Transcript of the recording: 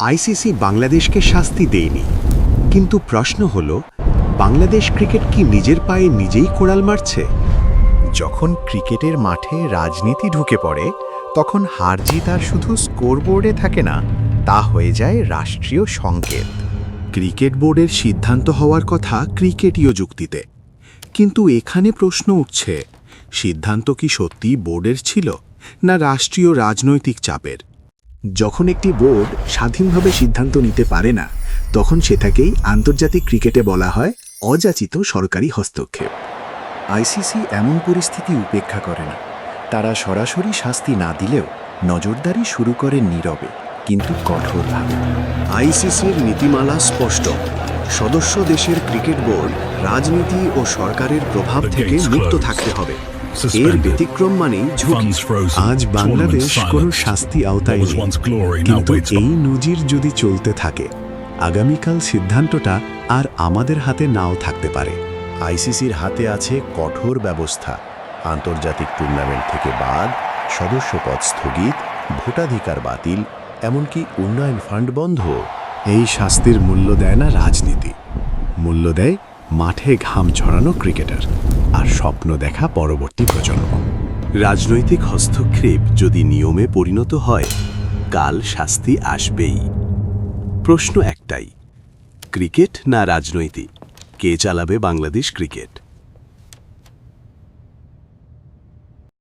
ICC বাংলাদেশকে শাস্তি দেয়নি। কিন্তু প্রশ্ন হল, বাংলাদেশ ক্রিকেট কি নিজের পায়ে নিজেই কোড়াল মারছে? যখন ক্রিকেটের মাঠে রাজনীতি ঢুকে পড়ে, তখন হার জিত আর শুধু স্কোরবোর্ডে থাকে না, তা হয়ে যায় রাষ্ট্রীয় সংকেত। ক্রিকেট বোর্ডের সিদ্ধান্ত হওয়ার কথা ক্রিকেটীয় যুক্তিতে। কিন্তু এখানে প্রশ্ন উঠছে, সিদ্ধান্ত কি সত্যি বোর্ডের ছিল, না রাষ্ট্রীয় রাজনৈতিক চাপের? যখন একটি বোর্ড স্বাধীনভাবে সিদ্ধান্ত নিতে পারে না তখন সেটাকেই আন্তর্জাতিক ক্রিকেটে বলা হয় অযাচিত সরকারি হস্তক্ষেপ। আইসিসি এমন পরিস্থিতি উপেক্ষা করে না। তারা সরাসরি শাস্তি না দিলেও নজরদারি শুরু করে নীরবে কিন্তু কঠোরভাবে। আইসিসির নীতিমালা স্পষ্ট। সদস্য দেশের ক্রিকেট বোর্ড রাজনীতি ও সরকারের প্রভাব থেকে মুক্ত থাকতে হবে। এর ব্যতিক্রম মানেই ঝুঁকি। আজ বাংলাদেশ কোনো শাস্তি আওতায় নেই। কিন্তু এই নজির যদি চলতে থাকে আগামীকাল সিদ্ধান্তটা আর আমাদের হাতে নাও থাকতে পারে। আইসিসির হাতে আছে কঠোর ব্যবস্থা। আন্তর্জাতিক টুর্নামেন্ট থেকে বাদ সদস্যপদ স্থগিত ভোটাধিকার বাতিল এমনকি উন্নয়ন ফান্ড বন্ধ এই শাস্তির মূল্য দেয় না রাজনীতি। মূল্য দেয় মাঠে ঘাম ঝরানো ক্রিকেটার আর স্বপ্ন দেখা পরবর্তী প্রজন্ম। রাজনৈতিক হস্তক্ষেপ যদি নিয়মে পরিণত হয়, কাল শাস্তি আসবেই। প্রশ্ন একটাই, ক্রিকেট না রাজনৈতিক? কে চালাবে বাংলাদেশ ক্রিকেট?